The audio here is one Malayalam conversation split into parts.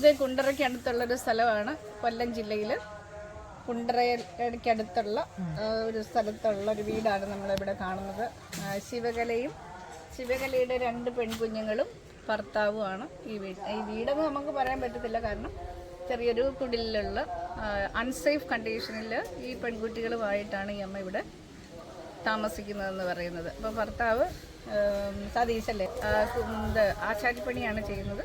ഇത് കുണ്ടറയ്ക്ക് അടുത്തുള്ളൊരു സ്ഥലമാണ്. കൊല്ലം ജില്ലയിൽ കുണ്ടറയ്ക്കടുത്തുള്ള ഒരു സ്ഥലത്തുള്ള ഒരു വീടാണ് നമ്മളിവിടെ കാണുന്നത്. ശിവകലയും ശിവകലയുടെ രണ്ട് പെൺകുഞ്ഞുങ്ങളും ഭർത്താവുമാണ് ഈ വീട് ഈ വീടെന്ന് നമുക്ക് പറയാൻ പറ്റത്തില്ല. കാരണം ചെറിയൊരു കുടിലുള്ള അൺസേഫ് കണ്ടീഷനിൽ ഈ പെൺകുട്ടികളുമായിട്ടാണ് ഈ അമ്മ ഇവിടെ താമസിക്കുന്നതെന്ന് പറയുന്നത്. അപ്പോൾ ഭർത്താവ് സതീശല്ലേ? ആശാരിപ്പണിയാണ് ചെയ്യുന്നത്.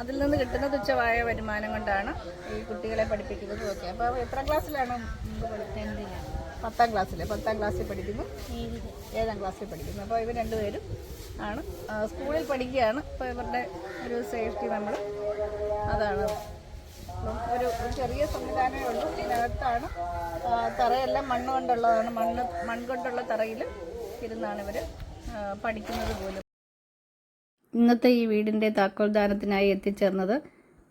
അതിൽ നിന്ന് കിട്ടുന്ന തുച്ഛമായ വരുമാനം കൊണ്ടാണ് ഈ കുട്ടികളെ പഠിപ്പിക്കുന്നത്. ഒക്കെ അപ്പോൾ എത്ര ക്ലാസ്സിലാണ് പത്താം ക്ലാസ്സിൽ പത്താം ക്ലാസ്സിൽ പഠിക്കുന്നു. ഏഴാം ക്ലാസ്സിൽ പഠിക്കുന്നു. അപ്പോൾ ഇവർ രണ്ടുപേരും ആണ്. സ്കൂളിൽ പഠിക്കുകയാണ്. അപ്പോൾ ഇവരുടെ ഒരു സേഫ്റ്റി നമ്മൾ അതാണ്. ഒരു ഒരു ചെറിയ സംവിധാനമേ ഉള്ളൂ. ഇതിനകത്താണ് തറയെല്ലാം മണ്ണ് കൊണ്ടുള്ളതാണ്. മണ്ണ് മൺകൊണ്ടുള്ള തറയിൽ ഇരുന്നാണ് ഇവർ പഠിക്കുന്നത് പോലും. ഇന്നത്തെ ഈ വീടിന്റെ താക്കോൽദാനത്തിനായി എത്തിച്ചേർന്നത്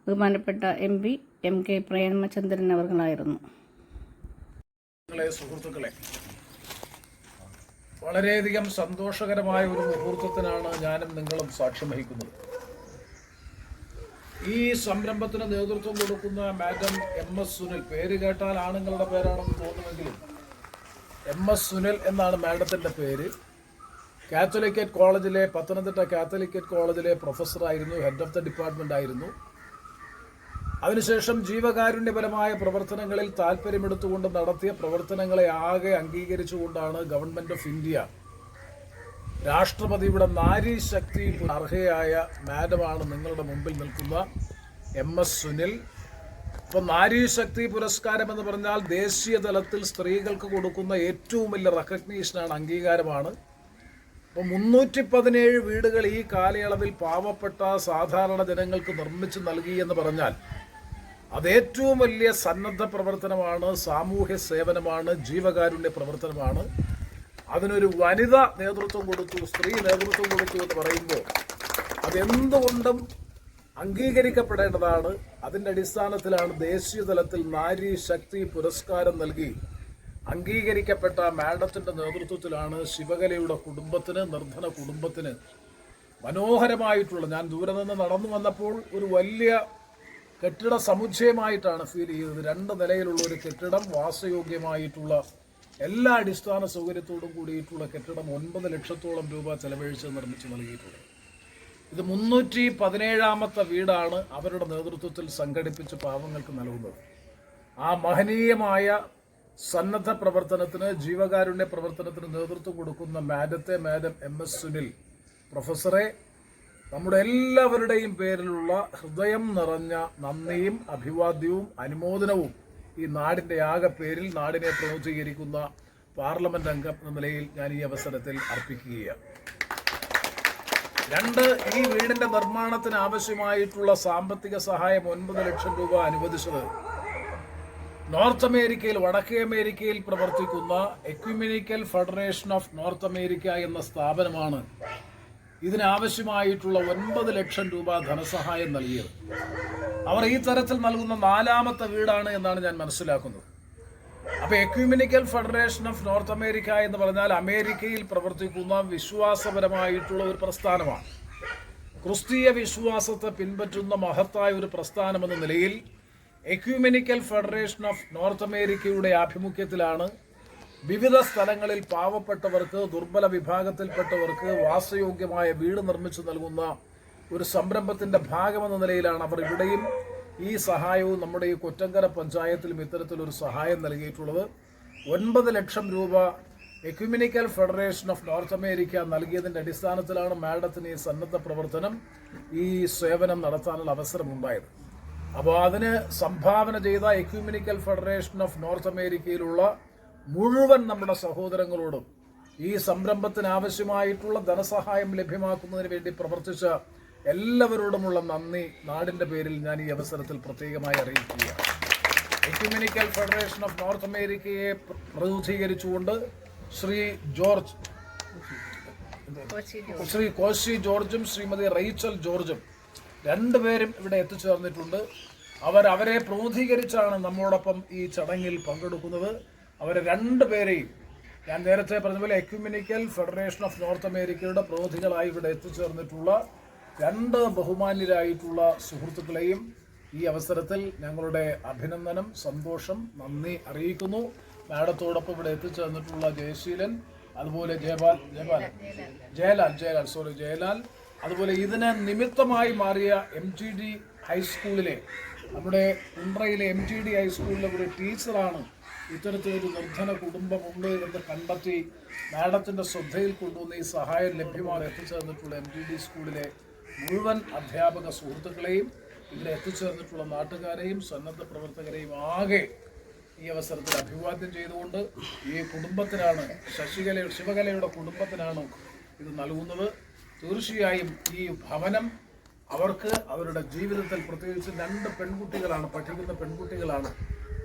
ബഹുമാനപ്പെട്ട M P M K Premachandran അവർകളായിരുന്നു. സുഹൃത്തുക്കളെ വളരെയധികം സന്തോഷകരമായ ഒരു മുഹൂർത്തത്തിനാണ് ഞാനും നിങ്ങളും സാക്ഷ്യം വഹിക്കുന്നത്. ഈ സംരംഭത്തിന് നേതൃത്വം കൊടുക്കുന്ന മാഡം എം എസ് സുനിൽ പേര് കേട്ടാൽ ആണുങ്ങളുടെ പേരാണെന്ന് തോന്നുമെങ്കിലും എം എസ് സുനിൽ എന്നാണ് മാഡത്തിന്റെ പേര്. കാത്തലിക്കറ്റ് കോളേജിലെ പത്തനംതിട്ട കാത്തലിക്കറ്റ് കോളേജിലെ പ്രൊഫസറായിരുന്നു ഹെഡ് ഓഫ് ദ ഡിപ്പാർട്ട്മെന്റ് ആയിരുന്നു അതിനുശേഷം ജീവകാരുണ്യപരമായ പ്രവർത്തനങ്ങളിൽ താല്പര്യമെടുത്തുകൊണ്ട് നടത്തിയ പ്രവർത്തനങ്ങളെ ആകെ അംഗീകരിച്ചുകൊണ്ടാണ് ഗവൺമെന്റ് ഓഫ് ഇന്ത്യ രാഷ്ട്രപതിയുടെ നാരി ശക്തി അർഹയായ മാഡമാണ് നിങ്ങളുടെ മുമ്പിൽ നിൽക്കുന്ന എം എസ് സുനിൽ. ഇപ്പൊ നാരി ശക്തി പുരസ്കാരം എന്ന് പറഞ്ഞാൽ ദേശീയ തലത്തിൽ സ്ത്രീകൾക്ക് കൊടുക്കുന്ന ഏറ്റവും വലിയ റെക്കഗ്നീഷനാണ് അംഗീകാരമാണ്. അപ്പോൾ മുന്നൂറ്റി പതിനേഴ് വീടുകൾ ഈ കാലയളവിൽ പാവപ്പെട്ട സാധാരണ ജനങ്ങൾക്ക് നിർമ്മിച്ചു നൽകി എന്ന് പറഞ്ഞാൽ അതേറ്റവും വലിയ സന്നദ്ധ പ്രവർത്തനമാണ് സാമൂഹ്യ സേവനമാണ് ജീവകാരുണ്യ പ്രവർത്തനമാണ്. അതിനൊരു വനിത നേതൃത്വം കൊടുത്തു സ്ത്രീ നേതൃത്വം കൊടുത്തു എന്ന് പറയുമ്പോൾ അതെന്തുകൊണ്ടും അംഗീകരിക്കപ്പെടേണ്ടതാണ്. അതിന്റെ അടിസ്ഥാനത്തിലാണ് ദേശീയ തലത്തിൽ നാരി ശക്തി പുരസ്കാരം നൽകി അംഗീകരിക്കപ്പെട്ട മാഡത്തിന്റെ നേതൃത്വത്തിലാണ് ശിവകലയുടെ കുടുംബത്തിന് നിർധന കുടുംബത്തിന് മനോഹരമായിട്ടുള്ള ഞാൻ ദൂരെ നിന്ന് നടന്നു വന്നപ്പോൾ ഒരു വലിയ കെട്ടിട സമുച്ചയമായിട്ടാണ് ഫീൽ ചെയ്തത്. രണ്ട് നിലയിലുള്ള ഒരു കെട്ടിടം വാസയോഗ്യമായിട്ടുള്ള എല്ലാ അടിസ്ഥാന സൗകര്യത്തോടും കൂടിയിട്ടുള്ള കെട്ടിടം ഒൻപത് ലക്ഷത്തോളം രൂപ ചെലവഴിച്ച് നിർമ്മിച്ച് നൽകിയിട്ടുണ്ട് ഇത് മുന്നൂറ്റി പതിനേഴാമത്തെ വീടാണ് അവരുടെ നേതൃത്വത്തിൽ സംഘടിപ്പിച്ച് പാവങ്ങൾക്ക് നൽകുന്നത്. ആ മഹനീയമായ സന്നദ്ധ പ്രവർത്തനത്തിന് ജീവകാരുണ്യ പ്രവർത്തനത്തിന് നേതൃത്വം കൊടുക്കുന്ന മാഡത്തെ മാഡം എം എസ് സുനിൽ പ്രൊഫസറെ നമ്മുടെ എല്ലാവരുടെയും പേരിലുള്ള ഹൃദയം നിറഞ്ഞ നന്ദിയും അഭിവാദ്യവും അനുമോദനവും ഈ നാടിന്റെ ആകെ പേരിൽ നാടിനെ പ്രമുഖീകരിക്കുന്ന പാർലമെന്റ് അംഗം എന്ന നിലയിൽ ഞാൻ ഈ അവസരത്തിൽ അർപ്പിക്കുകയാണ്. രണ്ട് ഈ വീടിന്റെ നിർമ്മാണത്തിന് ആവശ്യമായിട്ടുള്ള സാമ്പത്തിക സഹായം ഒൻപത് ലക്ഷം രൂപ അനുവദിച്ചത് നോർത്ത് അമേരിക്കയിൽ വടക്കേ അമേരിക്കയിൽ പ്രവർത്തിക്കുന്ന ecumenical federation of North America എന്ന സ്ഥാപനമാണ് ഇതിനാവശ്യമായിട്ടുള്ള ഒൻപത് ലക്ഷം രൂപ ധനസഹായം നൽകിയത്. അവർ ഈ തരത്തിൽ നൽകുന്ന നാലാമത്തെ വീടാണ് എന്നാണ് ഞാൻ മനസ്സിലാക്കുന്നത്. അപ്പോൾ ecumenical federation of North America എന്ന് പറഞ്ഞാൽ അമേരിക്കയിൽ പ്രവർത്തിക്കുന്ന വിശ്വാസപരമായിട്ടുള്ള ഒരു പ്രസ്ഥാനമാണ്. ക്രിസ്തീയ വിശ്വാസത്തെ പിൻപറ്റുന്ന മഹത്തായ ഒരു പ്രസ്ഥാനമെന്ന നിലയിൽ എക്യുമെനിക്കൽ ഫെഡറേഷൻ ഓഫ് നോർത്ത് അമേരിക്കയുടെ ആഭിമുഖ്യത്തിലാണ് വിവിധ സ്ഥലങ്ങളിൽ പാവപ്പെട്ടവർക്ക് ദുർബല വിഭാഗത്തിൽപ്പെട്ടവർക്ക് വാസയോഗ്യമായ വീട് നിർമ്മിച്ചു നൽകുന്ന ഒരു സംരംഭത്തിന്റെ ഭാഗമെന്ന നിലയിലാണ് അവർ ഇവിടെയും ഈ സഹായവും നമ്മുടെ ഈ കൊറ്റങ്കര പഞ്ചായത്തിലും ഇത്തരത്തിലൊരു സഹായം നൽകിയിട്ടുള്ളത്. ഒൻപത് ലക്ഷം രൂപ ecumenical federation of North America നൽകിയതിന്റെ അടിസ്ഥാനത്തിലാണ് മാഡത്തിന് ഈ സന്നദ്ധ പ്രവർത്തനം ഈ സേവനം നടത്താനുള്ള അവസരമുണ്ടായത്. അപ്പോൾ അതിന് സംഭാവന ചെയ്ത എക്യുമിനിക്കൽ ഫെഡറേഷൻ ഓഫ് നോർത്ത് അമേരിക്കയിലുള്ള മുഴുവൻ നമ്മുടെ സഹോദരങ്ങളോടും ഈ സംരംഭത്തിന് ആവശ്യമായിട്ടുള്ള ധനസഹായം ലഭ്യമാക്കുന്നതിന് വേണ്ടി പ്രവർത്തിച്ച എല്ലാവരോടുമുള്ള നന്ദി. നാടിന്റെ പേരിൽ ഞാൻ ഈ അവസരത്തിൽ പ്രത്യേകമായി അറിയിക്കുകയാണ്. എക്യുമിനിക്കൽ ഫെഡറേഷൻ ഓഫ് നോർത്ത് അമേരിക്കയെ പ്രതിനിധീകരിച്ചുകൊണ്ട് ശ്രീ ജോർജ്. ശ്രീ കോശി ജോർജും ശ്രീമതി റൈച്ചൽ ജോർജും രണ്ടുപേരും ഇവിടെ എത്തിച്ചേർന്നിട്ടുണ്ട്. അവർ അവരെ പ്രോധീകരിച്ചാണ് നമ്മോടൊപ്പം ഈ ചടങ്ങിൽ പങ്കെടുക്കുന്നത്. അവരെ രണ്ടുപേരെയും ഞാൻ നേരത്തെ പറഞ്ഞ പോലെ എക്യുമിനിക്കൽ ഫെഡറേഷൻ ഓഫ് നോർത്ത് അമേരിക്കയുടെ പ്രതിനിധികളായി ഇവിടെ എത്തിച്ചേർന്നിട്ടുള്ള രണ്ട് ബഹുമാന്യരായിട്ടുള്ള സുഹൃത്തുക്കളെയും ഈ അവസരത്തിൽ ഞങ്ങളുടെ അഭിനന്ദനം സന്തോഷം നന്ദി അറിയിക്കുന്നു. മാഡത്തോടൊപ്പം ഇവിടെ എത്തിച്ചേർന്നിട്ടുള്ള ജയശീലൻ അതുപോലെ ജയപാൽ ജയപാൽ ജയലാൽ ജയലാൽ സോറി ജയലാൽ അതുപോലെ ഇതിന് നിമിത്തമായി മാറിയ എം ജി ഡി ഹൈസ്കൂളിലെ നമ്മുടെ ഉണ്ട്രയിലെ എം ജി ഡി ഹൈസ്കൂളിലെ ഒരു ടീച്ചറാണ് ഇത്തരത്തിലൊരു നിർധന കുടുംബമുണ്ട് എന്ന് കണ്ടെത്തി മാഡത്തിന്റെ ശ്രദ്ധയിൽ കൊണ്ടുവന്ന് ഈ സഹായം ലഭ്യമാണ് എത്തിച്ചേർന്നിട്ടുള്ള എം ജി ഡി സ്കൂളിലെ മുഴുവൻ അധ്യാപക സുഹൃത്തുക്കളെയും ഇവിടെ എത്തിച്ചേർന്നിട്ടുള്ള നാട്ടുകാരെയും സന്നദ്ധ പ്രവർത്തകരെയും ആകെ ഈ അവസരത്തിൽ അഭിവാദ്യം ചെയ്തുകൊണ്ട് ഈ കുടുംബത്തിനാണ് ശശികല ശിവകലയുടെ കുടുംബത്തിനാണ് ഇത് നൽകുന്നത്. തീർച്ചയായും ഈ ഭവനം അവർക്ക് അവരുടെ ജീവിതത്തിൽ പ്രത്യേകിച്ച് രണ്ട് പെൺകുട്ടികളാണ് പഠിക്കുന്ന പെൺകുട്ടികളാണ്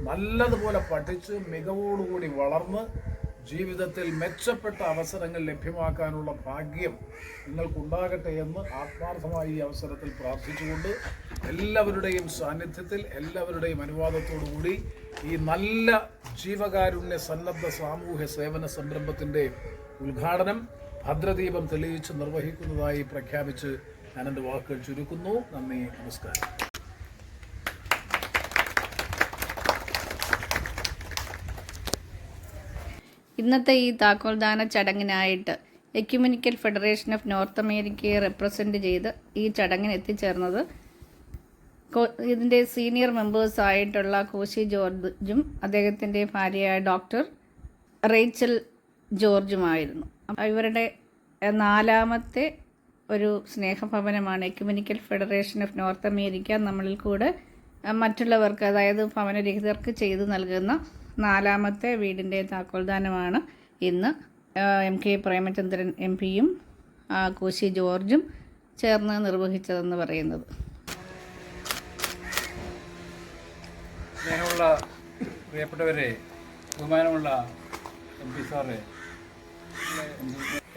നല്ലതുപോലെ പഠിച്ച് മികവോടുകൂടി വളർന്ന് ജീവിതത്തിൽ മെച്ചപ്പെട്ട അവസരങ്ങൾ ലഭ്യമാക്കാനുള്ള ഭാഗ്യം നിങ്ങൾക്കുണ്ടാകട്ടെ എന്ന് ആത്മാർത്ഥമായി ഈ അവസരത്തിൽ പ്രാർത്ഥിച്ചുകൊണ്ട് എല്ലാവരുടെയും സാന്നിധ്യത്തിൽ എല്ലാവരുടെയും അനുവാദത്തോടുകൂടി ഈ നല്ല ജീവകാരുണ്യ സന്നദ്ധ സാമൂഹ്യ സേവന സംരംഭത്തിന്റെ ഉദ്ഘാടനം ഭദ്രദീപം തെളിയിച്ച് നിർവഹിക്കുന്നതായി പ്രഖ്യാപിച്ച് ഞാൻ എന്റെ വാക്കുകൾ ചുരുക്കുന്നു. നന്ദി നമസ്കാരം. ഇന്നത്തെ ഈ താക്കോൽദാന ചടങ്ങിനായിട്ട് എക്യുമെനിക്കൽ ഫെഡറേഷൻ ഓഫ് നോർത്ത് അമേരിക്കയെ റെപ്രസെന്റ് ചെയ്ത് ഈ ചടങ്ങിന് എത്തിച്ചേർന്നത് ഇതിന്റെ സീനിയർ മെമ്പേഴ്സ് ആയിട്ടുള്ള കോശി ജോർജും അദ്ദേഹത്തിന്റെ ഭാര്യയായ ഡോക്ടർ റേച്ചൽ ജോർജുമായിരുന്നു. ഇവരുടെ നാലാമത്തെ ഒരു സ്നേഹഭവനമാണ് ecumenical federation of North America. നമ്മളിൽ കൂടെ മറ്റുള്ളവർക്ക് അതായത് ഭവനരഹിതർക്ക് ചെയ്തു നൽകുന്ന നാലാമത്തെ വീടിന്റെ താക്കോൽദാനമാണ് ഇന്ന് എം കെ പ്രേമചന്ദ്രൻ എം പിയും കോശി ജോർജും ചേർന്ന് നിർവഹിച്ചതെന്ന് പറയുന്നത്. പ്രിയപ്പെട്ടവരെ ബഹുമാനമുള്ള എം പി സാറ്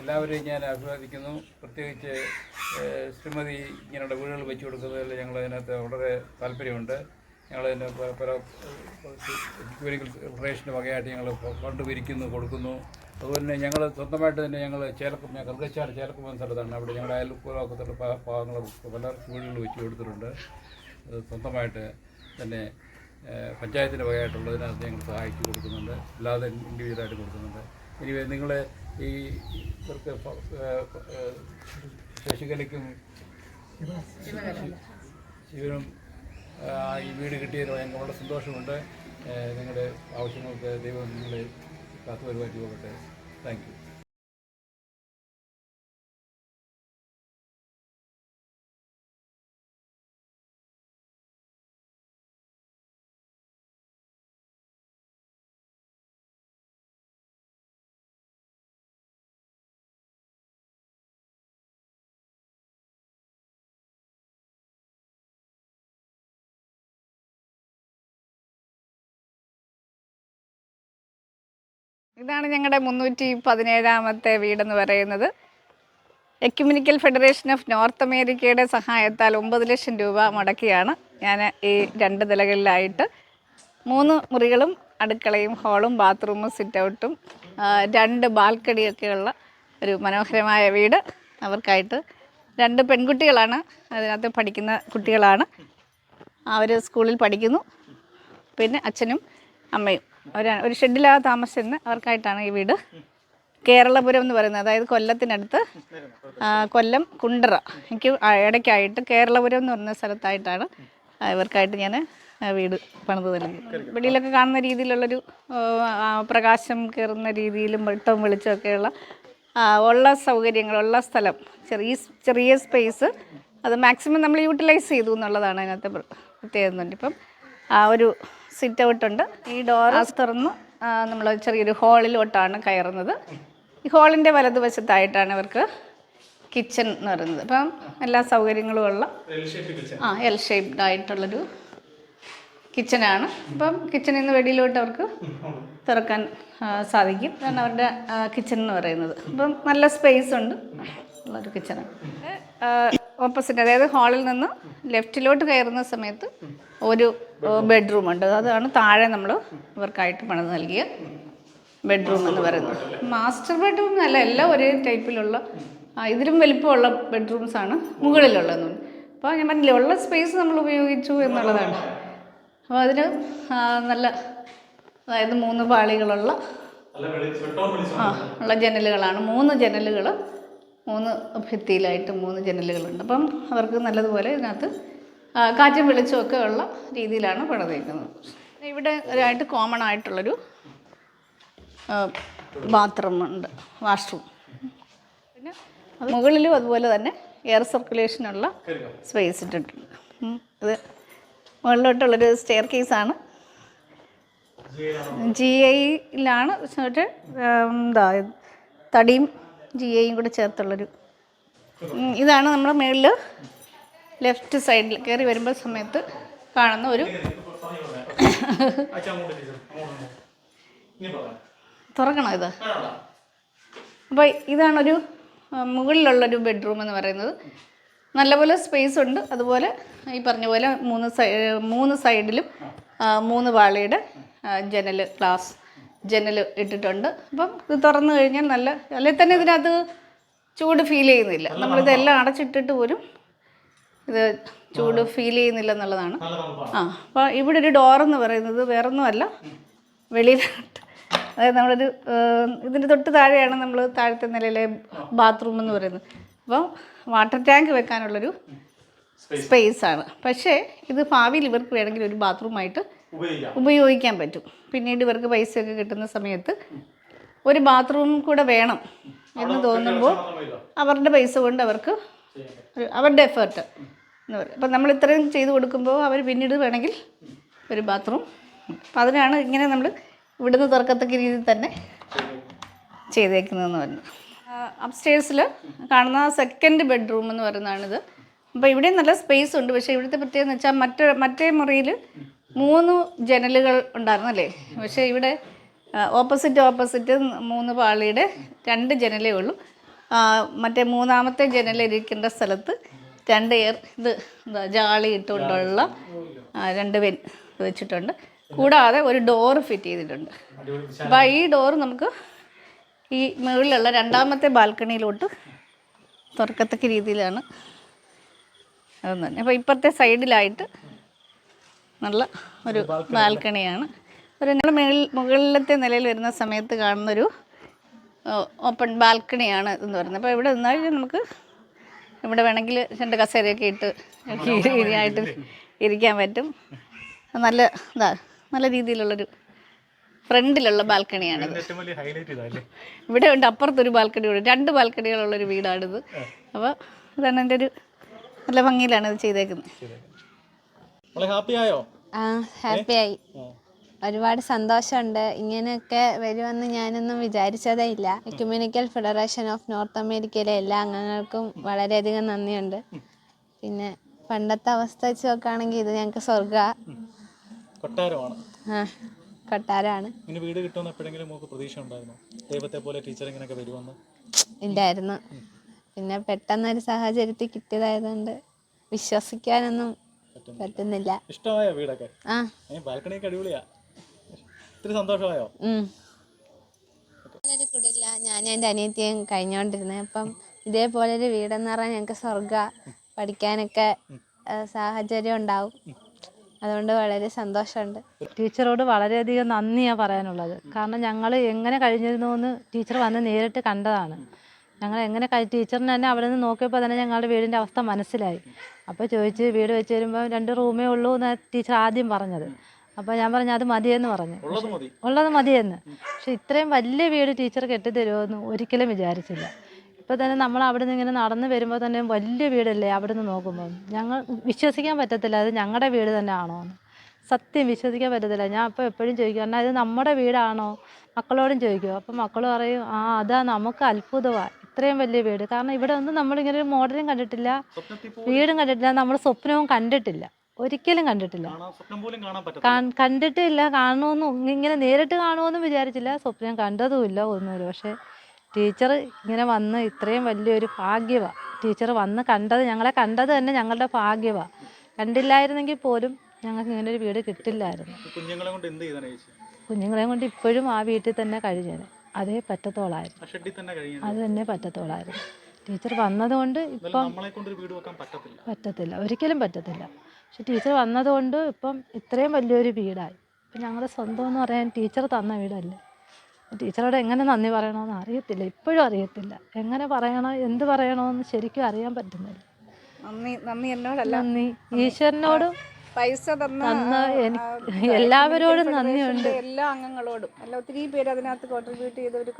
എല്ലാവരെയും ഞാൻ അഭിവാദിക്കുന്നു. പ്രത്യേകിച്ച് ശ്രീമതി ഇങ്ങനെയുള്ള വീടുകൾ വെച്ചു കൊടുക്കുന്നതിൽ ഞങ്ങൾ അതിനകത്ത് വളരെ താല്പര്യമുണ്ട്. ഞങ്ങളതിന് പല എഡ്യൂക്കേഷൻ ഫെഡറേഷന്റെ വകയായിട്ട് ഞങ്ങൾ ഫണ്ട് പിരിക്കുന്നു കൊടുക്കുന്നു. അതുപോലെ തന്നെ ഞങ്ങൾ സ്വന്തമായിട്ട് തന്നെ ഞങ്ങൾ ചേലക്കും ഞാൻ കൽക്കച്ചാട് ചേലക്കും എന്ന സ്ഥലത്താണ്. അവിടെ ഞങ്ങളുടെ അയൽപ്പുറത്തുള്ള ഭാഗങ്ങൾ പല വീടുകൾ വെച്ച് കൊടുത്തിട്ടുണ്ട്. സ്വന്തമായിട്ട് തന്നെ പഞ്ചായത്തിന്റെ വകയായിട്ടുള്ളതിനകത്ത് ഞങ്ങൾ സഹായിച്ചു കൊടുക്കുന്നുണ്ട്. അല്ലാതെ ഇൻഡിവിജ്വലായിട്ട് കൊടുക്കുന്നുണ്ട്. ഇനി നിങ്ങൾ ഈ ഇവർക്ക് ശശികലയ്ക്കും ശിവനും ഈ വീട് കിട്ടിയതിൽ ഞങ്ങൾ വളരെ സന്തോഷമുണ്ട്. നിങ്ങളുടെ ആവശ്യങ്ങൾക്ക് ദൈവം നിങ്ങളെ കാത്തു പരിപാടി പോകട്ടെ. താങ്ക് യു ഇതാണ് ഞങ്ങളുടെ മുന്നൂറ്റി പതിനേഴാമത്തെ വീടെന്ന് പറയുന്നത്. എക്യുമിനിക്കൽ ഫെഡറേഷൻ ഓഫ് നോർത്ത് അമേരിക്കയുടെ സഹായത്താൽ ഒമ്പത് ലക്ഷം രൂപ മുടക്കിയാണ് ഞാൻ ഈ രണ്ട് നിലകളിലായിട്ട്. മൂന്ന് മുറികളും അടുക്കളയും ഹാളും ബാത്റൂമും സിറ്റൗട്ടും രണ്ട് ബാൽക്കണിയൊക്കെയുള്ള ഒരു മനോഹരമായ വീട് അവർക്കായിട്ട്. രണ്ട് പെൺകുട്ടികളാണ് അതിനകത്ത് പഠിക്കുന്ന കുട്ടികളാണ്. അവർ സ്കൂളിൽ പഠിക്കുന്നു. പിന്നെ അച്ഛനും അമ്മയും. ഒരു ഒരു ഷെഡിലാണ് താമസിച്ചിരുന്ന അവർക്കായിട്ടാണ് ഈ വീട്. കേരളപുരം എന്ന് പറയുന്നത്. അതായത് കൊല്ലത്തിനടുത്ത് കൊല്ലം കുണ്ടറ. എനിക്ക് ഇടയ്ക്കായിട്ട് കേരളപുരം എന്ന് പറയുന്ന സ്ഥലത്തായിട്ടാണ് ഇവർക്കായിട്ട് ഞാൻ വീട് പണിത് നൽകി വെളിയിലൊക്കെ കാണുന്ന രീതിയിലുള്ളൊരു പ്രകാശം കയറുന്ന രീതിയിലും വെട്ടവും വെളിച്ചമൊക്കെയുള്ള ഉള്ള സൗകര്യങ്ങൾ ഉള്ള സ്ഥലം ചെറിയ ചെറിയ സ്പേസ്. അത് മാക്സിമം നമ്മൾ യൂട്ടിലൈസ് ചെയ്തു എന്നുള്ളതാണ് അതിനകത്ത് പ്ര- പ്രത്യേകത ഇപ്പം ആ ഒരു സിറ്റ് ഔട്ട് ഉണ്ട് ഈ ഡോർ തുറന്ന് നമ്മൾ ചെറിയൊരു ഹോളിലോട്ടാണ് കയറുന്നത്. ഈ ഹോളിന്റെ വലതുവശത്തായിട്ടാണ് ഇവർക്ക് കിച്ചൺ എന്ന് പറയുന്നത്. അപ്പം എല്ലാ സൗകര്യങ്ങളും ഉള്ള ആ എൽ ഷേപ്ഡ് ആയിട്ടുള്ളൊരു കിച്ചനാണ് അപ്പം കിച്ചണിൽ നിന്ന് വെടിയിലോട്ട് അവർക്ക് തുറക്കാൻ സാധിക്കും. അതാണ് അവരുടെ കിച്ചൺ എന്ന് പറയുന്നത്. അപ്പം നല്ല സ്പേസ് ഉണ്ട്. ഉള്ളൊരു കിച്ചണാണ് ഓപ്പോസിറ്റ് അതായത് ഹാളിൽ നിന്ന് ലെഫ്റ്റിലോട്ട് കയറുന്ന സമയത്ത് ഒരു ബെഡ്റൂം ഉണ്ട് അതാണ് താഴെ നമ്മൾ ഇവർക്കായിട്ട് പണിത് നൽകിയ ബെഡ്റൂം എന്ന് പറയുന്നത്. മാസ്റ്റർ ബെഡ്റൂം അല്ല എല്ലാം ഒരേ ടൈപ്പിലുള്ള ഇതിലും വലിപ്പമുള്ള ബെഡ്റൂംസ് ആണ് മുകളിലുള്ളതെന്ന് അപ്പോൾ ഞാൻ പറഞ്ഞില്ലേ ഉള്ള സ്പേസ് നമ്മൾ ഉപയോഗിച്ചു എന്നുള്ളതാണ്. അപ്പോൾ അതിന് നല്ല അതായത് മൂന്ന് പാളികളുള്ള ആ ഉള്ള ജനലുകളാണ്. മൂന്ന് ജനലുകൾ മൂന്ന് ഭിത്തിയിലായിട്ട് മൂന്ന് ജനലുകളുണ്ട്. അപ്പം അവർക്ക് നല്ലതുപോലെ ഇതിനകത്ത് കാറ്റും വെളിച്ചമൊക്കെ ഉള്ള രീതിയിലാണ് പണിതേക്കുന്നത് ഇവിടെ ഒരായിട്ട് കോമൺ ആയിട്ടുള്ളൊരു ബാത്റൂം ഉണ്ട്. വാഷ്റൂം പിന്നെ മുകളിലും അതുപോലെ തന്നെ എയർ സർക്കുലേഷനുള്ള സ്പേസ് ഇട്ടിട്ടുണ്ട്. ഇത് മുകളിലോട്ടുള്ളൊരു സ്റ്റെയർ കേസാണ് ജി ഐയിലാണ് എന്താ തടിയും ജി എയും കൂടെ ചേർത്തുള്ളൊരു. ഇതാണ് നമ്മുടെ മുകളിൽ ലെഫ്റ്റ് സൈഡിൽ കയറി വരുമ്പോൾ സമയത്ത് കാണുന്ന ഒരു തുറക്കണോ ഇത്? അപ്പോൾ ഇതാണൊരു മുകളിലുള്ളൊരു ബെഡ്റൂം എന്ന് പറയുന്നത്. നല്ലപോലെ സ്പേസ് ഉണ്ട്. അതുപോലെ ഈ പറഞ്ഞ പോലെ മൂന്ന് സൈ മൂന്ന് സൈഡിലും മൂന്ന് പാളിയുടെ ജനൽ ഗ്ലാസ്. ജനൽ ഇട്ടിട്ടുണ്ട്. അപ്പം ഇത് തുറന്നു കഴിഞ്ഞാൽ നല്ല അല്ലെങ്കിൽ തന്നെ ഇതിനകത്ത് ചൂട് ഫീൽ ചെയ്യുന്നില്ല. നമ്മളിതെല്ലാം അടച്ചിട്ടിട്ട് പോലും ഇത് ചൂട് ഫീൽ ചെയ്യുന്നില്ല എന്നുള്ളതാണ്. ആ അപ്പോൾ ഇവിടെ ഒരു ഡോർ എന്ന് പറയുന്നത് വേറൊന്നുമല്ല. വെളിയിലോട്ട്. അതായത് നമ്മളൊരു ഇതിന്റെ തൊട്ട് താഴെയാണ് നമ്മൾ താഴത്തെ നിലയിലെ ബാത്റൂം എന്ന് പറയുന്നത്. അപ്പം വാട്ടർ ടാങ്ക് വെക്കാനുള്ളൊരു സ്പേസ് ആണ്. പക്ഷേ ഇത് ഭാവിയിൽ ഇവർക്ക് വേണമെങ്കിൽ ഒരു ബാത്റൂമായിട്ട് ഉപയോഗിക്കാൻ പറ്റും. പിന്നീട് ഇവർക്ക് പൈസയൊക്കെ കിട്ടുന്ന സമയത്ത് ഒരു ബാത്റൂം കൂടെ വേണം എന്ന് തോന്നുമ്പോൾ അവരുടെ പൈസ കൊണ്ട് അവർക്ക് അവരുടെ എഫേർട്ട് എന്ന് പറയും. അപ്പം നമ്മൾ ഇത്രയും ചെയ്തു കൊടുക്കുമ്പോൾ അവർ പിന്നീട് വേണമെങ്കിൽ ഒരു ബാത്റൂം. അപ്പം അതിനാണ് ഇങ്ങനെ നമ്മൾ ഇവിടുന്ന് തുറക്കത്തക്ക രീതിയിൽ തന്നെ ചെയ്തേക്കുന്നതെന്ന് പറഞ്ഞു. അപ്സ്റ്റേഴ്സിൽ കാണുന്ന സെക്കൻഡ് ബെഡ്റൂം എന്ന് പറയുന്നതാണിത്. അപ്പോൾ ഇവിടെ നല്ല സ്പേസ് ഉണ്ട്. പക്ഷേ ഇവിടുത്തെ പ്രത്യേകത എന്ന് വെച്ചാൽ മറ്റേ മറ്റേ മുറിയിൽ മൂന്ന് ജനലുകൾ ഉണ്ടായിരുന്നു അല്ലേ പക്ഷേ ഇവിടെ ഓപ്പോസിറ്റ് ഓപ്പോസിറ്റ് മൂന്ന് പാളിയുടെ രണ്ട് ജനലേ ഉള്ളൂ. മറ്റേ മൂന്നാമത്തെ ജനൽ ഇരിക്കേണ്ട സ്ഥലത്ത് രണ്ട് എയർ ഇത് ജാളി ഇട്ടുകൊണ്ടുള്ള രണ്ട് വെൻ വെച്ചിട്ടുണ്ട്. കൂടാതെ ഒരു ഡോർ ഫിറ്റ് ചെയ്തിട്ടുണ്ട്. അപ്പോൾ ഈ ഡോർ നമുക്ക് ഈ മുകളിലുള്ള രണ്ടാമത്തെ ബാൽക്കണിയിലോട്ട് തുറക്കത്തക്ക രീതിയിലാണ് അതൊന്നും അപ്പോൾ ഇപ്പുറത്തെ സൈഡിലായിട്ട് നല്ല ഒരു ബാൽക്കണിയാണ്. ഒരു നമ്മൾ മുകളിൽ മുകളിലത്തെ നിലയിൽ വരുന്ന സമയത്ത് കാണുന്നൊരു ഓപ്പൺ ബാൽക്കണിയാണ് എന്ന് പറയുന്നത്. അപ്പോൾ ഇവിടെ നിന്നാൽ നമുക്ക് ഇവിടെ വേണമെങ്കിൽ രണ്ട് കസേരയൊക്കെ ഇട്ട് ആയിട്ട് ഇരിക്കാൻ പറ്റും. നല്ല ഇതാ നല്ല രീതിയിലുള്ളൊരു ഫ്രണ്ടിലുള്ള ഇതല്ലേ? ഇവിടെ ഉണ്ട് അപ്പുറത്തൊരു ബാൽക്കണി ഉണ്ട്. രണ്ട് ബാൽക്കണികളുള്ളൊരു വീടാണിത്. അപ്പോൾ ഇതാണ് എന്റെ ഒരു നല്ല ഭംഗിയിലാണ് ഇത് ചെയ്തേക്കുന്നത്. ഹാപ്പിയായോ ഹാപ്പി ആയോ? ആ ഹാപ്പിയായി ഒരുപാട് സന്തോഷമുണ്ട്. ഇങ്ങനെയൊക്കെ വരുമെന്ന് ഞാനൊന്നും വിചാരിച്ചതേ ഇല്ല. എക്യുമിനിക്കൽ ഫെഡറേഷൻ ഓഫ് നോർത്ത് അമേരിക്കയിലെ എല്ലാ അംഗങ്ങൾക്കും വളരെയധികം നന്ദിയുണ്ട്. പിന്നെ പണ്ടത്തെ അവസ്ഥ വെച്ച് നോക്കുകയാണെങ്കിൽ ഇത് ഞങ്ങൾക്ക് സ്വർഗ കൊട്ടാരമാണ്. ആ കൊട്ടാരമാണ്. ഇനി വീട് കിട്ടുമെന്ന് എപ്പോഴെങ്കിലും നമുക്ക് പ്രതീക്ഷ ഉണ്ടായിരുന്നു ദൈവത്തെ പോലെ ടീച്ചർ ഇങ്ങനെയൊക്കെ വരുമെന്ന്? ഇല്ലായിരുന്നു. പിന്നെ പെട്ടെന്നൊരു സാഹചര്യത്തിൽ കിട്ടിയതായതുകൊണ്ട് വിശ്വസിക്കാനൊന്നും പറ്റുന്നില്ല. ഇഷ്ടമായോ വീടൊക്കെ. ആ. ബാൽക്കണിയൊക്കെ അടിപൊളിയാ. ഇത്തിരി സന്തോഷമായോ? ഒരു കുടില്ല. ഞാനും എന്റെ അനിയത്തിയും കഴിഞ്ഞോണ്ടിരുന്നത് അപ്പം ഇതേപോലൊരു വീടെന്ന് പറഞ്ഞാൽ ഞങ്ങൾക്ക് സ്വർഗ പഠിക്കാനൊക്കെ സാഹചര്യം ഉണ്ടാവും. അതുകൊണ്ട് വളരെ സന്തോഷമുണ്ട്. ടീച്ചറോട് വളരെയധികം നന്ദിയാണ് പറയാനുള്ളത്. കാരണം ഞങ്ങൾ എങ്ങനെ കഴിഞ്ഞിരുന്നു എന്ന് ടീച്ചർ വന്ന് നേരിട്ട് കണ്ടതാണ്. ഞങ്ങൾ എങ്ങനെ ടീച്ചറിന് തന്നെ അവിടെ നിന്ന് നോക്കിയപ്പോൾ തന്നെ ഞങ്ങളുടെ വീടിന്റെ അവസ്ഥ മനസ്സിലായി. അപ്പോൾ ചോദിച്ച് വീട് വെച്ച് വരുമ്പോൾ രണ്ട് റൂമേ ഉള്ളൂ എന്നാണ് ടീച്ചർ ആദ്യം പറഞ്ഞത്. അപ്പോൾ ഞാൻ പറഞ്ഞു അത് മതിയെന്ന് പറഞ്ഞു. ഉള്ളത് മതിയെന്ന്. പക്ഷെ ഇത്രയും വലിയ വീട് ടീച്ചർ കെട്ടിത്തരുമെന്ന് ഒരിക്കലും വിചാരിച്ചില്ല. ഇപ്പോൾ തന്നെ നമ്മൾ അവിടെ നിന്ന് ഇങ്ങനെ നടന്ന് വരുമ്പോൾ തന്നെ വലിയ വീടല്ലേ അവിടെ നിന്ന് നോക്കുമ്പോൾ ഞങ്ങൾ വിശ്വസിക്കാൻ പറ്റത്തില്ല അത് ഞങ്ങളുടെ വീട് തന്നെ ആണോ എന്ന് സത്യം വിശ്വസിക്കാൻ പറ്റത്തില്ല. ഞാൻ അപ്പോൾ എപ്പോഴും ചോദിക്കും കാരണം ഇത് നമ്മുടെ വീടാണോ? മക്കളോടും ചോദിക്കും. അപ്പം മക്കൾ പറയും ആ അതാ നമുക്ക് അത്ഭുതമാണ് ഇത്രയും വലിയ വീട്. കാരണം ഇവിടെ ഒന്നും നമ്മളിങ്ങനെ ഒരു മോഡലും കണ്ടിട്ടില്ല വീടും കണ്ടിട്ടില്ല നമ്മൾ സ്വപ്നവും കണ്ടിട്ടില്ല. ഒരിക്കലും കണ്ടിട്ടില്ല. കണ്ടിട്ടില്ല കാണുമെന്നും ഇങ്ങനെ നേരിട്ട് കാണുമെന്നും വിചാരിച്ചില്ല. സ്വപ്നം കണ്ടതുമില്ല ഒന്നുമില്ല. പക്ഷേ ടീച്ചർ ഇങ്ങനെ വന്ന് ഇത്രയും വലിയൊരു ഭാഗ്യമാണ് ടീച്ചർ വന്ന് കണ്ടത് ഞങ്ങളെ കണ്ടത് തന്നെ ഞങ്ങളുടെ ഭാഗ്യമാണ് കണ്ടില്ലായിരുന്നെങ്കിൽ പോലും ഞങ്ങൾക്ക് ഇങ്ങനെ ഒരു വീട് കിട്ടില്ലായിരുന്നു. കുഞ്ഞുങ്ങളെ കൊണ്ട് ഇപ്പോഴും ആ വീട്ടിൽ തന്നെ കഴിഞ്ഞേനെ. അതേ പറ്റത്തോളായിരുന്നു. അത് തന്നെ പറ്റത്തോളായിരുന്നു. ടീച്ചർ വന്നതുകൊണ്ട് ഇപ്പം പറ്റത്തില്ല. ഒരിക്കലും പറ്റത്തില്ല. പക്ഷെ ടീച്ചർ വന്നതുകൊണ്ട് ഇപ്പം ഇത്രയും വലിയൊരു വീടായി. ഇപ്പം ഞങ്ങളുടെ സ്വന്തം എന്ന് പറയാൻ ടീച്ചർ തന്ന വീടല്ലേ? ടീച്ചറോട് എങ്ങനെ നന്ദി പറയണമെന്ന് അറിയത്തില്ല. ഇപ്പോഴും അറിയത്തില്ല. എങ്ങനെ പറയണോ എന്ത് പറയണമെന്ന് ശരിക്കും അറിയാൻ പറ്റുന്നില്ല. നന്ദി. നന്ദി എന്നോടല്ല. നന്ദി. ഈശ്വരനോടും പൈസ തന്ന എനിക്ക് എല്ലാവരോടും നന്ദിയുണ്ട്. എല്ലാ അംഗങ്ങളോടും. അല്ല ഒത്തിരി പേര് അതിനകത്ത് കോൺട്രിബ്യൂട്ട് ചെയ്ത ഒരു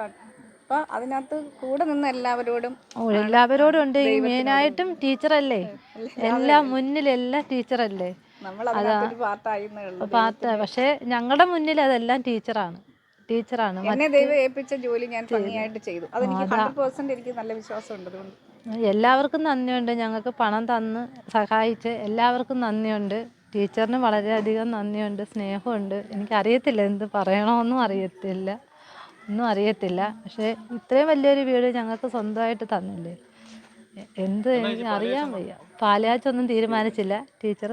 അപ്പൊ അതിനകത്ത് കൂടെ നിന്ന് എല്ലാവരോടും എല്ലാവരോടും ഉണ്ട്. മെയിനായിട്ടും ടീച്ചറല്ലേ? എല്ലാം മുന്നിലെല്ലാം ടീച്ചറല്ലേ? പാർട്ട്. പക്ഷേ ഞങ്ങളുടെ മുന്നിൽ അതെല്ലാം ടീച്ചറാണ്. ടീച്ചറാണ്. എന്നെ ദൈവം ഏൽപ്പിച്ച ജോലി ഞാൻ ഭംഗിയായിട്ട് ചെയ്തു. അതെനിക്ക് ഹൺഡ്രഡ് പെർസെന്റ് എനിക്ക് നല്ല വിശ്വാസമുണ്ട് അതുകൊണ്ട്. എല്ലാവർക്കും നന്ദിയുണ്ട്. ഞങ്ങൾക്ക് പണം തന്ന് സഹായിച്ച് എല്ലാവർക്കും നന്ദിയുണ്ട്. ടീച്ചറിന് വളരെയധികം നന്ദിയുണ്ട് സ്നേഹമുണ്ട്. എനിക്കറിയത്തില്ല എന്ത് പറയണമെന്നും അറിയത്തില്ല. ഒന്നും അറിയത്തില്ല. പക്ഷേ ഇത്രയും വലിയൊരു വീട് ഞങ്ങൾക്ക് സ്വന്തമായിട്ട് തന്നില്ലേ? എന്ത് എനിക്ക് അറിയാൻ വയ്യ. പാലാച്ചൊന്നും തീരുമാനിച്ചില്ല. ടീച്ചർ